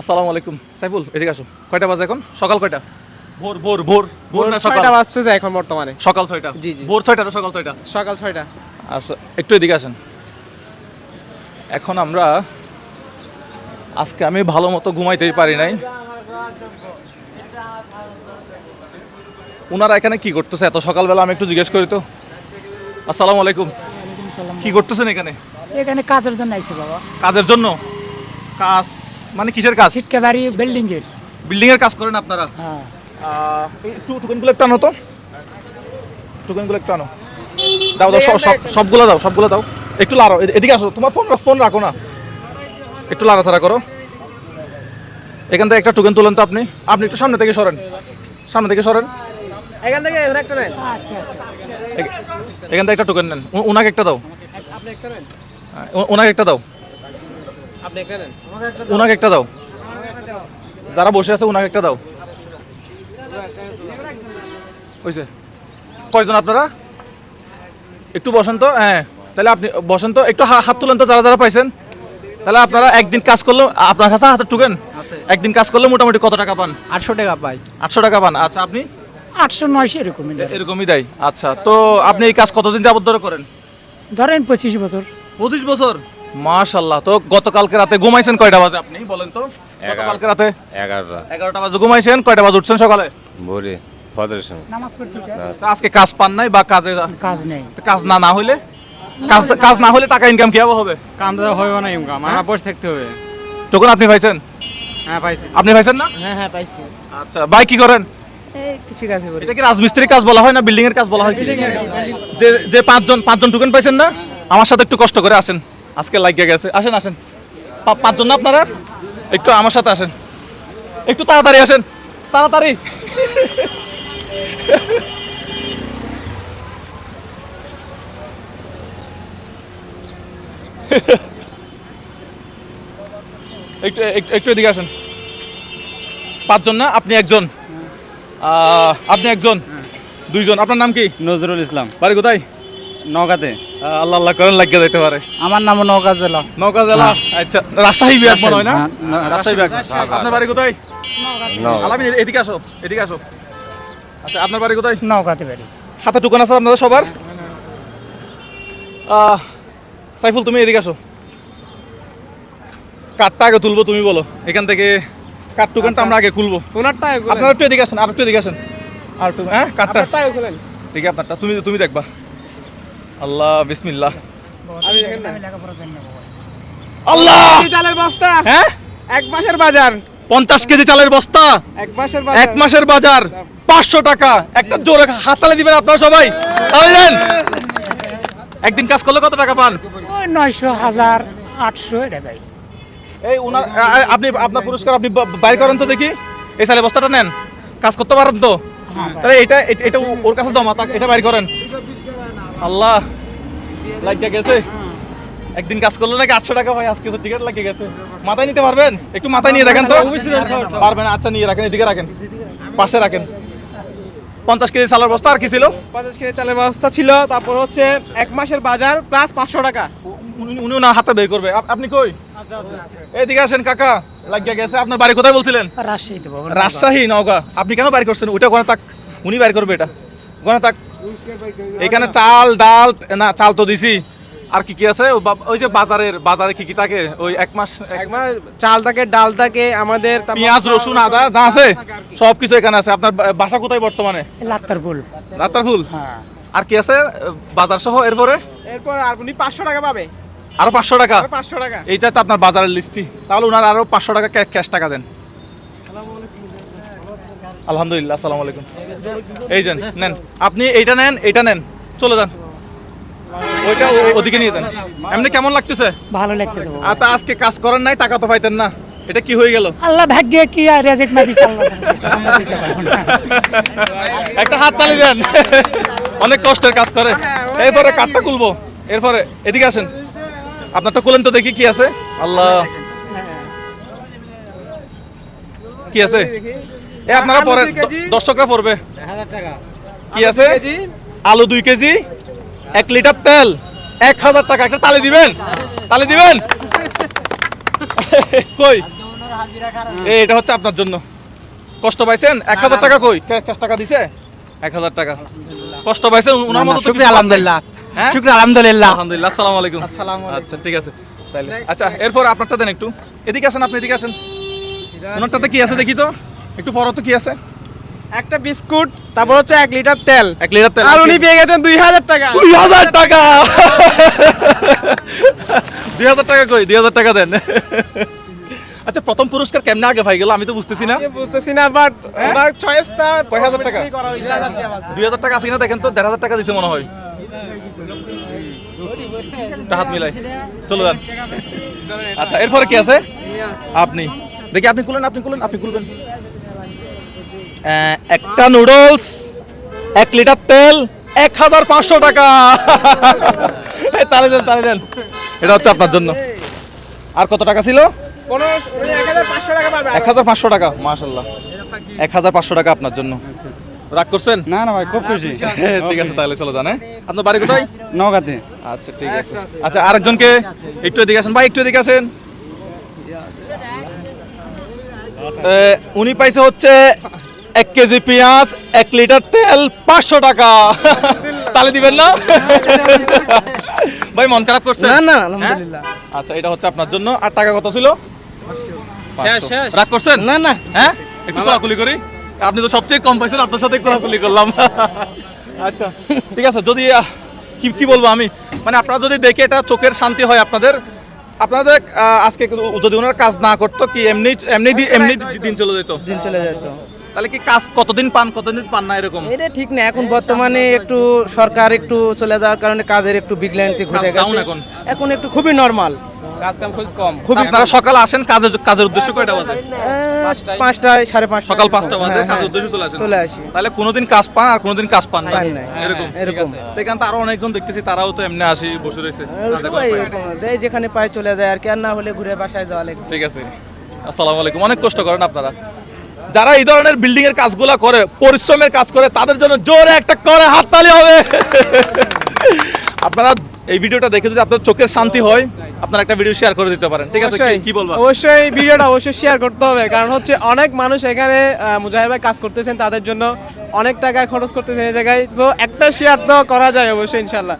আসসালামু আলাইকুম। সাইফুল এদিকে আসো। কয়টা বাজে এখন? সকাল কয়টা? ভোর ভোর ভোর ভোর না সকাল? ছয়টা বাজতেছে এখন বর্তমানে। সকাল ছয়টা? জি, জি। ভোর ছয়টা না সকাল ছয়টা? সকাল ছয়টা। আচ্ছা একটু এদিকে আসেন। এখন আমরা আজকে আমি ভালো মতো ঘুমাইতেই পারি নাই। ওনারা এখানে কি করতেছে? এত সকালবেলা আমি একটু জিজ্ঞেস করি তো। আসসালামু আলাইকুম। কি করতেছেন এখানে? এখানে কাজের জন্য আইছে বাবা। কাজের জন্য? কাজ। মানে কিসের কাজ? ছিটকে বাড়ি বিল্ডিং এর বিল্ডিং এর কাজ করেন আপনারা? হ্যাঁ। একটু টোকেনগুলো একটু আনো তো। টোকেনগুলো একটু আনো দাও দাও সব সব- সবগুলো দাও সবগুলো দাও। একটু লাড়ো এদিকে আসো তোমার ফোন ফোন রাখো না। একটু লাড়াচাড়া করো। এখান থেকে একটা টোকেন তুলেন তো আপনি। আপনি একটু সামনে থেকে সরেন। সামনে থেকে সরেন। এখান থেকে একটা নেন। আচ্ছা আচ্ছা। এখান থেকে একটা টোকেন নেন। ও- ওনাকে একটা দাও। আপনি একটা নেন। ওনাকে একটা দাও। আপনি একটা নেন। ওনাকে একটা দাও। যারা বসে আছে ওনাকে একটা দাও। হয়েছে কয়জন আপনারা? একটু বসেন তো হ্যাঁ। তাহলে আপনি বসেন তো একটু হাত তুলেন তো যারা যারা পাইছেন। তাহলে আপনারা একদিন কাজ করলেও আপনার কাছে হাতে টুকেন একদিন কাজ করলে মোটামুটি কত টাকা পান? আটশো টাকা পাই। আটশো টাকা পান। আচ্ছা আপনি? আটশো নয়শো এরকমই। এরকমই দেয়। আচ্ছা তো আপনি এই কাজ কতদিন যাবত ধরে করেন? ধরেন পঁচিশ বছর। পঁচিশ বছর? মাশাল্লাহ তো গতকালকে রাতে ঘুমাইছেন কয়টা বাজে আপনি বলেন তো? গতকালকে রাতে? এগারোটা। এগারোটা বাজে ঘুমাইছেন কয়টা বাজে উঠছেন সকালে? ভোরে ফজরের সময়। আজকে কাজ পান নাই বা কাজে কাজ নেই। কাজ না না হইলে? কাজ কাজ না হলে টাকা ইনকাম কীভাবে হবে? কাম তো হবে না ইনকাম আমার বসে থাকতে হবে। তখন আপনি পাইছেন? হ্যাঁ পাইছি। আপনি পাইছেন না? হ্যাঁ হ্যাঁ পাইছি। আচ্ছা ভাই কি করেন? এই কৃষিকাজে করি। এটা কি রাজমিস্ত্রির কাজ বলা হয় না বিল্ডিং এর কাজ বলা হয় যে যে পাঁচজন পাঁচজন টোকেন পাইছেন না? আমার সাথে একটু কষ্ট করে আসেন। আজকে লাগিয়ে গেছে। আসেন আসেন। পাঁচজন না আপনারা? একটু আমার সাথে আসেন। একটু তাড়াতাড়ি আসেন। তাড়াতাড়ি। একটু একটু- এদিকে আসেন। পাঁচজন না? আপনি একজন। আপনি একজন। দুইজন। আপনার নাম কি? নজরুল ইসলাম। বাড়ি কোথায়? নগাতে আল্লাহ আল্লাহ করেন লাগিয়ে যেতে পারে। আমার নাম জেলা। নৌকা জেলা? আচ্ছা রাজশাহী বিভাগ মনে হয় না? হ্যাঁ, রাজশাহী বিভাগ। আপনার বাড়ি কোথায়। আলামিন এদিকে আসো এদিকে আসো। আচ্ছা আপনার বাড়ি কোথায়? বাড়ি। হাতে টুকান আছে আপনাদের সবার? আহ, সাইফুল তুমি এদিকে আসো। কাঠটা আগে তুলবো তুমি বলো। এখান থেকে কাঠ টুকানটা আমরা আগে খুলবো। ওনারটা আপনারা একটু এদিকে আসেন আর একটু এদিকে আসেন। আর একটু হ্যাঁ কাঠটা? খুলেন। দেখি আপনারটা তুমি তুমি দেখবা। আল্লাহ বিসমিল্লাহ। আল্লাহ! চালের বস্তা? হ্যাঁ? এক মাসের বাজার। পঞ্চাশ কেজি চালের বস্তা? এক মাসের এক মাসের বাজার। পাঁচশো টাকা। একটা জোরে হাততালি দিবেন আপনারা সবাই। একদিন কাজ করলে কত টাকা পান? নয়শো হাজার আটশো এটা ভাই। এই উনার আপনি আপনার পুরস্কার আপনি বাইর করেন তো দেখি। এই সালে বস্তাটা নেন। কাজ করতে পারেন তো? তাহলে এটা এটা- এটা ওর কাছে জমা তাকে এটা বাইর করেন। আল্লাহ লাগিয়ে গেছে। একদিন কাজ করলে নাকি আটশো টাকা হয় আজকে তো টিকিট লাগিয়ে গেছে। মাথায় নিতে পারবেন? একটু মাথায় নিয়ে দেখেন তো। পারবেন আচ্ছা নিয়ে রাখেন এদিকে রাখেন। পাশে রাখেন। পঞ্চাশ কেজি চালের বস্তা আর কি ছিল? পঞ্চাশ কেজি চালের বস্তা ছিল তারপর হচ্ছে এক মাসের বাজার প্লাস পাঁচশো টাকা। উনি ওনার হাতে বের করবে। আপনি কই? এদিকে আসেন কাকা লাগিয়ে গেছে। আপনার বাড়ি কোথায় বলছিলেন? রাজশাহীতে বাবা রাজশাহী নওগাঁ। আপনি কেন বাইর করছেন? ওটা ওখানে তাক উনি বাইর করবে এটা। ওখানে তাক এখানে চাল ডাল না চাল তো দিছি। আর কি কি আছে? ওই যে বাজারের বাজারে কি কি থাকে? ওই এক মাস এক- মাস চাল থাকে ডাল থাকে আমাদের পেঁয়াজ রসুন আদা যা আছে সব কিছু এখানে আছে। আপনার বাসা কোথায় বর্তমানে? লাত্তার ফুল রাতার ফুল হ্যাঁ। আর কি আছে বাজার সহ এরপরে? এরপর আর উনি পাঁচশো টাকা পাবে। আরও পাঁচশো টাকা? পাঁচশো টাকা। এইটা তো আপনার বাজারের লিস্টই। তাহলে ওনার আরও পাঁচশো টাকা ক্যাশ টাকা দেন। আলহামদুলিল্লাহ আসসালামু আলাইকুম। এই যান নেন। আপনি এইটা নেন এইটা নেন। চলে যান। ওইটা ওদিকে নিয়ে যান। এমনি কেমন লাগতেছে? ভালো লাগতেছে আর তা আজকে কাজ করেন নাই টাকা তো পাইতেন না। এটা কি হয়ে গেল? আল্লাহ ভাগ্যে কি আর রেজেক না দিছে। একটা হাত তালি দেন। অনেক কষ্টের কাজ করে। এরপরে কাঠটা খুলবো। এরপরে এদিকে আসেন। আপনারটা খুলেন তো দেখি কি আছে। আল্লাহ। কি আছে? এ আপনারা পরে দর্শকরা পড়বে। কি আছে? আলু দুই কেজি। এক লিটার তেল এক হাজার টাকা। একটা তালি দিবেন? তালি দিবেন? কই? এটা হচ্ছে আপনার জন্য। কষ্ট পাইছেন? এক হাজার টাকা কই? ক্যাশ টাকা দিছে? এক হাজার টাকা। কষ্ট পাইছেন? উনার মতো আলহামদুলিল্লাহ। হ্যাঁ? শুক্রিয়া আলহামদুলিল্লাহ। আলহামদুলিল্লাহ আসসালামু আলাইকুম। আসসালামু আলাইকুম। আচ্ছা ঠিক আছে। তাহলে আচ্ছা এরপর আপনারটা দেন একটু। এদিকে আসেন আপনি এদিকে আসেন। ওনারটাতে কি আছে দেখি তো? একটু পরো তো কি আছে? একটা বিস্কুট তারপর হচ্ছে এক লিটার তেল। এক লিটার তেল আর উনি পেয়ে গেছেন দুই হাজার টাকা। দুই হাজার টাকা! দুই হাজার টাকা কই? দুই হাজার টাকা দেন। আচ্ছা প্রথম পুরস্কার কেমনে আগে ভাই গেল? আমি তো বুঝতেছি না। বুঝতেছি না বাট ওনার চয়েসটা কয় হাজার টাকা? দুই হাজার টাকা আছে কিনা দেখেন তো? দেড় হাজার টাকা দিছে মনে হয়। হাত মিলাই। চলো যান। আচ্ছা এরপরে কি আছে। আপনি। দেখি আপনি খুলেন আপনি খুলেন আপনি খুলবেন। একটা নুডলস এক লিটার তেল এক হাজার পাঁচশো টাকা। তালি দেন তালি দেন। এটা হচ্ছে আপনার জন্য। আর কত টাকা ছিল? এক হাজার পাঁচশো টাকা। পাবে এক হাজার পাঁচশো টাকা মাশাল্লাহ এক হাজার পাঁচশো টাকা আপনার জন্য। রাগ করছেন? না না ভাই খুব খুশি। ঠিক আছে তাহলে চলো জানে আপনার বাড়ি কোথায়? নগাতে আচ্ছা ঠিক আছে। আচ্ছা আরেকজনকে একটু এদিকে আসেন। ভাই একটু এদিকে আসেন এ, উনি পাইছে হচ্ছে এক কেজি পেঁয়াজ এক লিটার তেল পাঁচশো টাকা। তাহলে দিবেন না? ভাই মন খারাপ করছে? না, না, হ্যাঁ? আলহামদুলিল্লাহ। আচ্ছা এটা হচ্ছে আপনার জন্য। আর টাকা কত ছিল। রাগ করছেন? না না। হ্যাঁ? একটু কোলাকুলি করি। আপনি তো সবচেয়ে কম পাইছেন আপনার সাথে কোলাকুলি করলাম। আচ্ছা ঠিক আছে যদি কি কি বলব আমি? মানে আপনারা যদি দেখে এটা চোখের শান্তি হয় আপনাদের আপনাদের আজকে যদি ওনার কাজ না করতো কি এমনি এমনি এমনি দিন চলে যেত? দিন চলে যেত। তাহলে কি কাজ কতদিন পান কতদিন পান না এরকম? এটা ঠিক না এখন বর্তমানে একটু সরকার একটু চলে যাওয়ার কারণে কাজের একটু বিঘ্লান্তি ঘটে গেছে। এখন। এখন একটু খুবই নরমাল কাজ কাম খুব কম। খুবই আপনারা সকালে আসেন কাজের কাজের উদ্দেশ্য কয়টা বাজে পাঁচটায়? সাড়ে পাঁচটা সকাল পাঁচটা বাজে হ্যাঁ, কাজের হ্যাঁ। উদ্দেশ্যে চলে আসেন। চলে আসি। তাহলে কোনোদিন কাজ পান আর কোনোদিন কাজ পান না এরকম। এরকম। এখানে তো আরও অনেকজন দেখতেছি তারাও তো এমনি আসি বসে রয়েছে। কাজে যেখানে পায় চলে যায় আর কি আর না হলে ঘুরে বাসায় যাওয়া লাগবে। ঠিক আছে। আসসালামু আলাইকুম। অনেক কষ্ট করেন আপনারা। যারা এই ধরনের বিল্ডিং এর কাজগুলো করে পরিশ্রমের কাজ করে তাদের জন্য জোরে একটা করে হাততালি হবে। আপনারা এই ভিডিওটা দেখে যদি আপনার চোখের শান্তি হয় আপনার একটা ভিডিও শেয়ার করে দিতে পারেন। ঠিক আছে কি- বলব? অবশ্যই ভিডিওটা অবশ্যই শেয়ার করতে হবে। কারণ হচ্ছে অনেক মানুষ এখানে ভাই কাজ করতেছেন তাদের জন্য। অনেক টাকা খরচ করতেছেন এই জায়গায়। তো একটা শেয়ার তো করা যায় অবশ্যই ইনশাল্লাহ